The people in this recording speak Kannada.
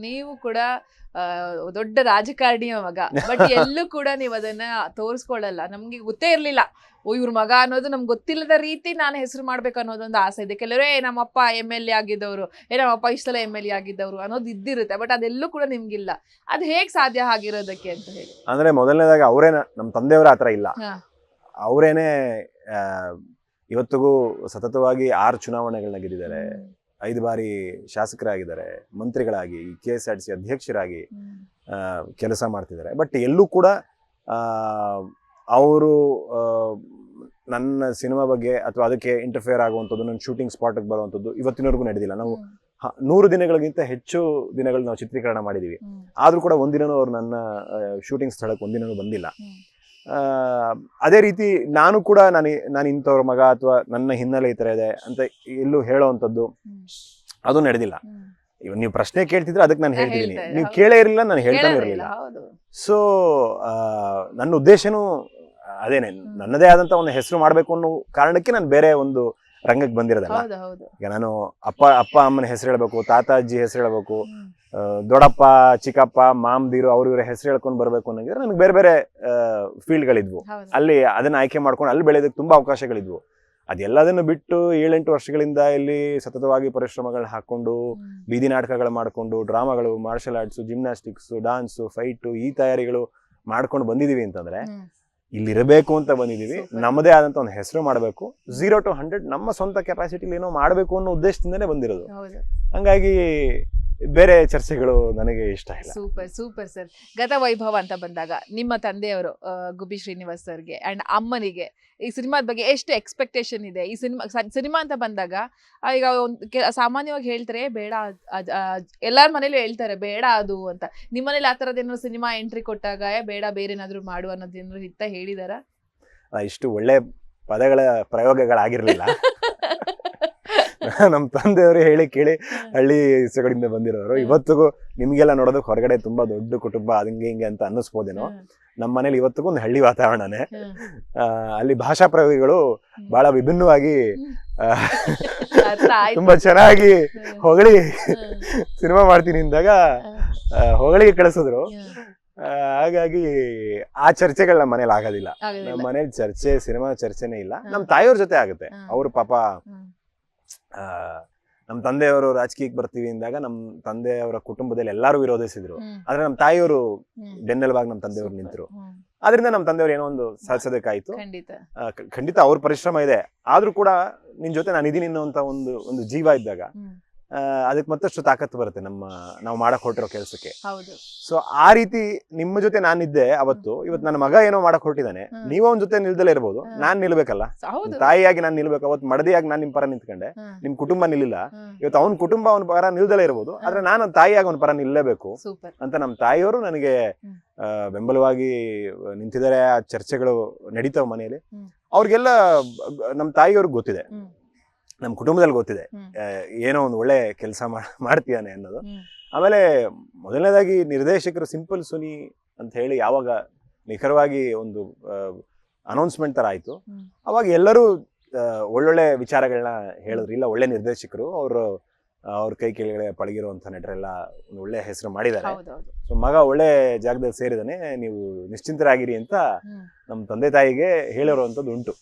ನೀವು ಕೂಡ ದೊಡ್ಡ ರಾಜಕಾರಣಿಯ ಮಗ. ಬಟ್ ಎಲ್ಲೂ ಕೂಡ ನೀವು ಅದನ್ನ ತೋರಿಸ್ಕೊಳ್ಳಲ್ಲ. ನಮ್ಗೆ ಗೊತ್ತೇ ಇರ್ಲಿಲ್ಲ. ಓ ಇವ್ರ ಮಗ ಅನ್ನೋದು ನಮ್ಗೆ ಗೊತ್ತಿಲ್ಲದ ರೀತಿ ನಾನು ಹೆಸರು ಮಾಡ್ಬೇಕು ಅನ್ನೋದೊಂದು ಆಸೆ ಇದೆ. ಕೆಲವರು ಏ ನಮ್ಮಪ್ಪ ಎಂ ಎಲ್ ಎ ಆಗಿದ್ದವರು ಏ ನಮ್ಮಪ್ಪ ಇಷ್ಟೆಲ್ಲ ಎಂ ಎಲ್ ಎ ಆಗಿದ್ದವರು ಅನ್ನೋದು ಇದ್ದಿರುತ್ತೆ. ಬಟ್ ಅದೆಲ್ಲೂ ಕೂಡ ನಿಮ್ಗಿಲ್ಲ. ಅದು ಹೇಗ್ ಸಾಧ್ಯ ಆಗಿರೋದಕ್ಕೆ ಅಂತ ಹೇಳಿ. ಅಂದ್ರೆ ಮೊದಲನೇದಾಗ ಅವರೇ ನಮ್ಮ ತಂದೆಯವರ ಆತರ ಇಲ್ಲ. ಅವರೇನೆ ಇವತ್ತಿಗೂ ಸತತವಾಗಿ ಆರು ಚುನಾವಣೆಗಳನ್ನ ಗೆದ್ದಿದ್ದಾರೆ. ಐದು ಬಾರಿ ಶಾಸಕರಾಗಿದ್ದಾರೆ ಮಂತ್ರಿಗಳಾಗಿ K S R T C ಅಧ್ಯಕ್ಷರಾಗಿ ಕೆಲಸ ಮಾಡ್ತಿದ್ದಾರೆ. ಬಟ್ ಎಲ್ಲೂ ಕೂಡ ಅವರು ನನ್ನ ಸಿನಿಮಾ ಬಗ್ಗೆ ಅಥವಾ ಅದಕ್ಕೆ ಇಂಟರ್ಫಿಯರ್ ಆಗುವಂಥದ್ದು ನನ್ನ ಶೂಟಿಂಗ್ ಸ್ಪಾಟ್ಗೆ ಬರುವಂಥದ್ದು ಇವತ್ತಿನವರೆಗೂ ನಡೆದಿಲ್ಲ. ನಾವು ನೂರು ದಿನಗಳಿಗಿಂತ ಹೆಚ್ಚು ದಿನಗಳು ನಾವು ಚಿತ್ರೀಕರಣ ಮಾಡಿದ್ದೀವಿ ಆದರೂ ಕೂಡ ಒಂದಿನೂ ಅವ್ರು ನನ್ನ ಶೂಟಿಂಗ್ ಸ್ಥಳಕ್ಕೆ ಒಂದಿನೂ ಬಂದಿಲ್ಲ. ಅದೇ ರೀತಿ ನಾನು ಕೂಡ ನಾನು ನಾನು ಇಂಥವ್ರ ಮಗ ಅಥವಾ ನನ್ನ ಹಿನ್ನೆಲೆ ಈ ಥರ ಇದೆ ಅಂತ ಎಲ್ಲೂ ಹೇಳೋವಂಥದ್ದು. ಅದು ನಡೆದಿಲ್ಲ. ಇವಾಗ ನೀವು ಪ್ರಶ್ನೆ ಕೇಳ್ತಿದ್ರೆ ಅದಕ್ಕೆ ನಾನು ಹೇಳ್ತಿದ್ದೀನಿ ನೀವು ಕೇಳೇ ಇರಲಿಲ್ಲ ನಾನು ಹೇಳ್ತಾನೆ ಇರಲಿಲ್ಲ. ಸೊ ನನ್ನ ಉದ್ದೇಶನೂ ಅದೇನೆ. ನನ್ನದೇ ಆದಂತ ಒಂದು ಹೆಸರು ಮಾಡಬೇಕು ಅನ್ನೋ ಕಾರಣಕ್ಕೆ ನಾನು ಬೇರೆ ಒಂದು ರಂಗಕ್ಕೆ ಬಂದಿರೋದಲ್ಲ ಹೌದು ಹೌದು ಈಗ ನಾನು ಅಪ್ಪ ಅಪ್ಪ ಅಮ್ಮನ ಹೆಸರು ಹೇಳ್ಬೇಕು ತಾತ ಅಜ್ಜಿ ಹೆಸರು ಹೇಳ್ಬೇಕು. ಆ, ದೊಡ್ಡಪ್ಪ ಚಿಕ್ಕಪ್ಪ ಮಾಮ್ದಿರು ಅವ್ರ ಇವ್ರ ಹೆಸರು ಹೇಳ್ಕೊಂಡು ಬರಬೇಕು ಅನ್ನೋಂಗಿದ್ರೆ ನನಗೆ ಬೇರೆ ಬೇರೆ ಫೀಲ್ಡ್ಗಳಿದ್ವು ಹೌದು ಅಲ್ಲಿ ಅದನ್ನ ಆಯ್ಕೆ ಮಾಡ್ಕೊಂಡು ಅಲ್ಲಿ ಬೆಳೆಯೋದಕ್ಕೆ ತುಂಬಾ ಅವಕಾಶಗಳಿದ್ವು ಅದೆಲ್ಲದನ್ನು ಬಿಟ್ಟು ಏಳೆಂಟು ವರ್ಷಗಳಿಂದ ಇಲ್ಲಿ ಸತತವಾಗಿ ಪರಿಶ್ರಮಗಳನ್ನ ಹಾಕೊಂಡು ಹ್ಮ್. ಬೀದಿ ನಾಟಕಗಳು ಮಾಡಿಕೊಂಡು ಡ್ರಾಮಾಗಳು martial arts gymnastics dance fight ಈ ತಯಾರಿಗಳು ಮಾಡ್ಕೊಂಡು ಬಂದಿದ್ದೀವಿ ಅಂತಂದ್ರೆ ಹ್ಮ್. ಇಲ್ಲಿರಬೇಕು ಅಂತ ಬಂದಿದ್ದೀವಿ. ನಮ್ಮದೇ ಆದಂತ ಒಂದು ಹೆಸರು ಮಾಡಬೇಕು. ಝೀರೋ ಟು ಹಂಡ್ರೆಡ್ ನಮ್ಮ ಸ್ವಂತ ಕೆಪಾಸಿಟಿಲಿ ಏನೋ ಮಾಡಬೇಕು ಅನ್ನೋ ಉದ್ದೇಶದಿಂದನೇ ಬಂದಿರೋದು. ಹಂಗಾಗಿ ಬೇರೆ ಚರ್ಚೆಗಳು ನನಗೆ ಇಷ್ಟ ಇಲ್ಲ. ಸೂಪರ್ ಸೂಪರ್ ಸರ್ ಗತ ವೈಭವ ಅಂತ ಬಂದಾಗ ನಿಮ್ಮ ತಂದೆಯವರು ಗುಬಿ ಗುಬ್ಬಿ ಶ್ರೀನಿವಾಸ್ ಸರ್ಗೆ ಅಂಡ್ ಅಮ್ಮನಿಗೆ ಈ ಸಿನಿಮಾದ ಬಗ್ಗೆ ಎಷ್ಟು ಎಕ್ಸ್ಪೆಕ್ಟೇಷನ್ ಇದೆ? ಈ ಸಿನಿಮಾ ಸಿನಿಮಾ ಅಂತ ಬಂದಾಗ ಈಗ ಒಂದು ಸಾಮಾನ್ಯವಾಗಿ ಹೇಳ್ತಾರೆ ಬೇಡ ಎಲ್ಲರ ಮನೇಲಿ ಹೇಳ್ತಾರೆ ಬೇಡ ಅದು ಅಂತ. ನಿಮ್ಮ ಮನೇಲಿ ಆ ಥರದ್ದು ಏನಾದ್ರು ಸಿನಿಮಾ ಎಂಟ್ರಿ ಕೊಟ್ಟಾಗ ಬೇಡ ಬೇರೆ ಏನಾದ್ರು ಮಾಡು ಅನ್ನೋದೇನಾದ್ರು ಹಿತ್ತ ಹೇಳಿದಾರ? ಇಷ್ಟು ಒಳ್ಳೆ ಪದಗಳ ಪ್ರಯೋಗಗಳಾಗಿರ್ಲಿಲ್ಲ. ನಮ್ಮ ತಂದೆಯವರು ಹೇಳಿ ಕೇಳಿ ಹಳ್ಳಿ ಕಡೆಯಿಂದ ಬಂದಿರೋರು. ಇವತ್ತಿಗೂ ನಿಮ್ಗೆಲ್ಲ ನೋಡೋದಕ್ಕೆ ಹೊರಗಡೆ ತುಂಬಾ ದೊಡ್ಡ ಕುಟುಂಬ ಹಂಗೆ ಹಿಂಗೆ ಅಂತ ಅನ್ನಿಸ್ಬೋದೇನೋ. ನಮ್ಮ ಮನೇಲಿ ಇವತ್ತಿಗೂ ಒಂದು ಹಳ್ಳಿ ವಾತಾವರಣನೇ. ಅಲ್ಲಿ ಭಾಷಾ ಪ್ರಯೋಗಿಗಳು ಬಹಳ ವಿಭಿನ್ನವಾಗಿ ತುಂಬಾ ಚೆನ್ನಾಗಿ. ಹೊಗಳಿ ಸಿನಿಮಾ ಮಾಡ್ತೀನಿ ಅಂದಾಗ ಹೊಗಳಿಗೆ ಕಳಿಸಿದ್ರು. ಹಾಗಾಗಿ ಆ ಚರ್ಚೆಗಳು ನಮ್ಮ ಮನೇಲಿ ಆಗೋದಿಲ್ಲ. ನಮ್ಮ ಮನೇಲಿ ಚರ್ಚೆ ಸಿನಿಮಾ ಚರ್ಚೆನೇ ಇಲ್ಲ. ನಮ್ಮ ತಾಯಿಯವ್ರ ಜೊತೆ ಆಗುತ್ತೆ. ಅವ್ರ ಪಾಪ ನಮ್ಮ ತಂದೆಯವರು ರಾಜಕೀಯಕ್ಕೆ ಬರ್ತೀವಿ ಅಂದಾಗ ನಮ್ಮ ತಂದೆಯವರ ಕುಟುಂಬದಲ್ಲಿ ಎಲ್ಲರೂ ವಿರೋಧಿಸಿದ್ರು. ಆದ್ರೆ ನಮ್ಮ ತಾಯಿಯವರು. ಬೆನ್ನೆಲುಬಾಗಿ ನಮ್ಮ ತಂದೆಯವರು. ನಿಂತರು. ಅದರಿಂದ ನಮ್ಮ ತಂದೆಯವರು ಏನೋ ಒಂದು ಸಾಧಿಸೋದಕ್ಕಾಯ್ತು ಖಂಡಿತ. ಖಂಡಿತ ಅವ್ರ ಪರಿಶ್ರಮ ಇದೆ. ಆದ್ರೂ ಕೂಡ ನಿನ್ ಜೊತೆ ನಾನು ಇದೀನಿ ಅನ್ನೋಂತ ಒಂದು ಒಂದು ಜೀವ ಇದ್ದಾಗ ಅದಕ್ಕೆ ಮತ್ತಷ್ಟು ತಾಕತ್ತು ಬರುತ್ತೆ ನಮ್ಮ ನಾವು ಮಾಡಕ್ ಹೊರಟಿರೋ ಕೆಲಸಕ್ಕೆ. ಸೊ ಆ ರೀತಿ ನಿಮ್ಮ ಜೊತೆ ನಾನಿದ್ದೆ ಅವತ್ತು ಇವತ್ತು ನನ್ನ ಮಗ ಏನೋ ಮಾಡಕ್ ಹೊರಟಿದ್ದಾನೆ. ನೀವು ಅವನ ಜೊತೆ ನಿಲ್ದಲೇ ಇರ್ಬೋದು. ನಾನ್ ನಿಲ್ಬೇಕಲ್ಲ? ತಾಯಿಯಾಗಿ ನಾನು ನಿಲ್ಬೇಕು ಅವತ್ತು ಮಡದಿಯಾಗಿ ನಾನು ನಿಮ್ ಪರ ನಿಂತ್ಕೊಂಡೆ. ನಿಮ್ ಕುಟುಂಬ ನಿಲ್ಲಿಲ್ಲ. ಇವತ್ತು ಅವನ ಕುಟುಂಬ ಅವನ ಪರ ನಿಲ್ದಲೇ ಇರ್ಬೋದು ಆದ್ರೆ ನಾನು ತಾಯಿಯಾಗಿ ಅವನ ಪರ ನಿಲ್ಲೇಬೇಕು ಅಂತ ನಮ್ಮ ತಾಯಿಯವರು ನನಗೆ ಬೆಂಬಲವಾಗಿ ನಿಂತಿದ್ದಾರೆ. ಆ ಚರ್ಚೆಗಳು ನಡೀತಾವ ಮನೆಯಲ್ಲಿ. ಅವ್ರಿಗೆಲ್ಲ ನಮ್ಮ ತಾಯಿಯವ್ರಿಗೆ ಗೊತ್ತಿದೆ. ನಮ್ಮ ಕುಟುಂಬದಲ್ಲಿ ಗೊತ್ತಿದೆ. ಏನೋ ಒಂದು ಒಳ್ಳೆ ಕೆಲಸ ಮಾಡ್ತೀಯಾನೆ ಅನ್ನೋದು. ಆಮೇಲೆ ಮೊದಲನೇದಾಗಿ ನಿರ್ದೇಶಕರು ಸಿಂಪಲ್ ಸುನಿ ಅಂತ ಹೇಳಿ ಯಾವಾಗ ನಿಖರವಾಗಿ ಒಂದು ಅನೌನ್ಸ್ಮೆಂಟ್ ತರ ಆಯ್ತು. ಅವಾಗ ಎಲ್ಲರೂ ಒಳ್ಳೊಳ್ಳೆ ವಿಚಾರಗಳನ್ನ ಹೇಳಿದ್ರು. ಇಲ್ಲ ಒಳ್ಳೆ ನಿರ್ದೇಶಕರು. ಅವರು ಅವ್ರ ಕೈ ಕೆಳಗಡೆ ಪಳಗಿರುವಂತ ನಟರೆಲ್ಲ ಒಂದು ಒಳ್ಳೆ ಹೆಸರು ಮಾಡಿದ್ದಾರೆ. ಸೊ ಮಗ ಒಳ್ಳೆ ಜಾಗದಲ್ಲಿ ಸೇರಿದಾನೆ. ನೀವು ನಿಶ್ಚಿಂತರಾಗಿರಿ ಅಂತ. ನಮ್ಮ ತಂದೆ ತಾಯಿಗೆ ಹೇಳಿರುವಂತದ್ದು ಉಂಟು.